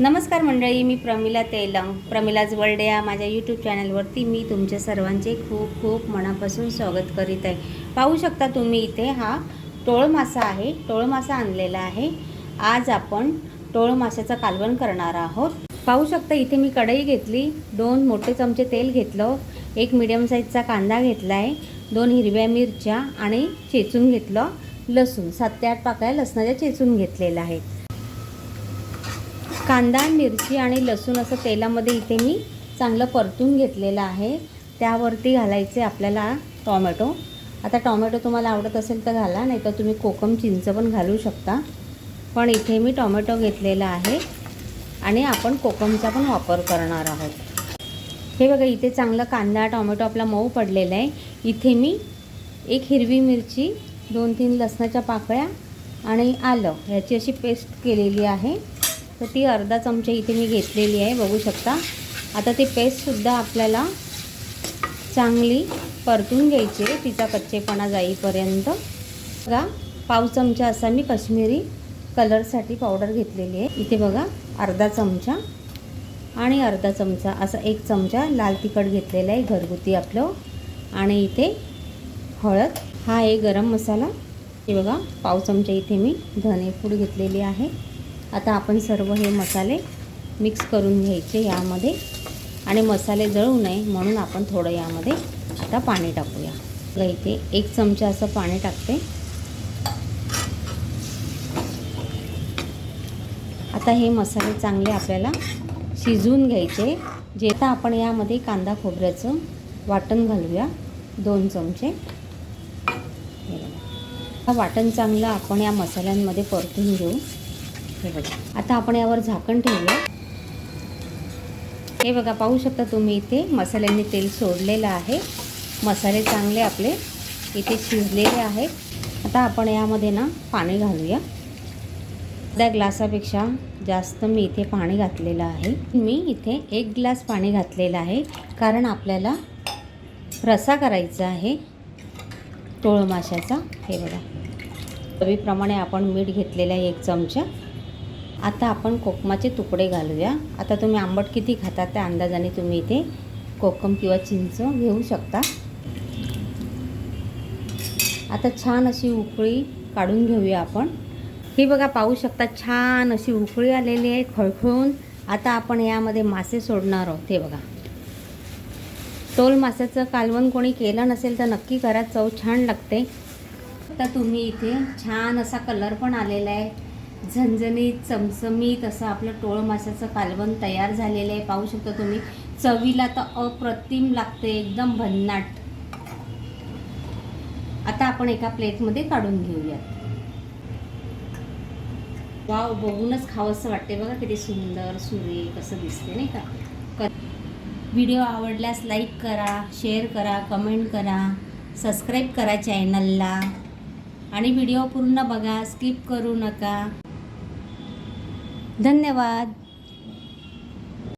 नमस्कार मंडळी मी प्रमिला तेलंग. प्रमिलाज वर्ल्ड या माझ्या यूट्यूब चॅनलवरती मी तुमच्या सर्वांचे खूप खूप मनापासून स्वागत करीत आहे. पाहू शकता तुम्ही इथे हा टोळ मासा आहे. टोळ मासा आणलेला आहे. आज आपण टोळ माशाचं कालवण करणार आहोत. पाहू शकता इथे मी कढई घेतली दोन मोठे चमचे तेल घेतलं एक मिडियम साईजचा कांदा घेतला आहे दोन हिरव्या मिरच्या आणि चेचून घेतलं लसूण. सात ते आठ पाकळ्या लसणाच्या चेचून घेतलेल्या आहेत. कांदा मिरची आणि लसूण असं तेलामध्ये इथे मी चांगलं परतून घेतलेलं आहे. त्यावरती घालायचे आपल्याला टॉमॅटो. आता टॉमॅटो तुम्हाला आवडत असेल तर घाला नाही तर तुम्ही कोकम चिंच पण घालू शकता. पण इथे मी टॉमॅटो घेतलेला आहे आणि आपण कोकमचा पण वापर करणार आहोत. हे बघा इथे चांगलं कांदा टॉमॅटो आपला मऊ पडलेला आहे. इथे मी एक हिरवी मिरची दोन तीन लसणाच्या पाकळ्या आणि आलं. ह्याची अशी पेस्ट केलेली आहे. तर ती अर्धा चमचा इथे मी घेतलेली आहे बघू शकता. आता ती पेस्टसुद्धा आपल्याला चांगली परतून घ्यायची आहे तिचा कच्चेपणा जाईपर्यंत. बघा पाव चमचा असा मी कश्मीरी कलरसाठी पावडर घेतलेली आहे. इथे बघा अर्धा चमचा आणि अर्धा चमचा असा एक चमचा लाल तिखट घेतलेला आहे घरगुती आपलं. आणि इथे हळद. हा आहे गरम मसाला. हे बघा पाव चमचा इथे मी धनेपूड घेतलेली आहे. आता आपण सर्व हे मसाले मिक्स करून घ्यायचे यामध्ये. आणि मसाले जळू नये म्हणून आपण थोडं यामध्ये आता पाणी टाकूया. बघा इथे एक चमचा असं पाणी टाकते. आता हे मसाले चांगले आपल्याला शिजवून घ्यायचे. जे आता आपण यामध्ये कांदा खोबऱ्याचं वाटण घालूया. दोन चमचे. हा वाटण चांगलं आपण या मसाल्यांमध्ये परतून घेऊ. हे बघा. आता आपण यावर झाकण ठेवूया हे बघा पाहू शकता तुम्ही इथे मसाल्यांनी तेल सोडलेलं आहे. मसाले चांगले आपले इथे शिजलेले आहेत. आता आपण यामध्ये ना पाणी घालूया. त्या ग्लासापेक्षा जास्त मी इथे पाणी घातलेलं आहे. मी इथे एक ग्लास पाणी घातलेलं आहे कारण आपल्याला रसा करायचा आहे. टोळ माशाचा हे बघा. चवीप्रमाणे आपण मीठ घेतलेलं आहे एक चमचा. आता आपण कोकमाचे तुकडे घालूया. आता तुम्ही आंबट किती खाता त्या अंदाजाने तुम्ही इथे कोकम किंवा चिंच घेऊ शकता. आता छान अशी उकळी काढून घेऊया आपण. ही बघा पाहू शकता छान अशी उकळी आलेली आहे खळखळून. आता आपण यामध्ये मासे सोडणार आहोत हे बघा. टोल माशाचं कालवण कोणी केलं नसेल तर नक्की करा चव छान लागते. आता तुम्ही इथे छान असा कलर पण आलेला आहे. झणझणीत चमचमीत असं आपलं टोळ माशाचं कालवण तयार झालेलं आहे. पाहू शकता तुम्ही चवीला तर अप्रतिम लागते एकदम भन्नाट. आता आपण एका प्लेटमध्ये काढून घेऊयात. वाव बघूनच खावंसं वाटते बघा किती सुंदर सुरे कसं दिसते नाही का? व्हिडिओ आवडल्यास लाईक करा शेअर करा कमेंट करा सबस्क्राईब करा चॅनलला आणि व्हिडिओ पूर्ण बघा स्किप करू नका. धन्यवाद.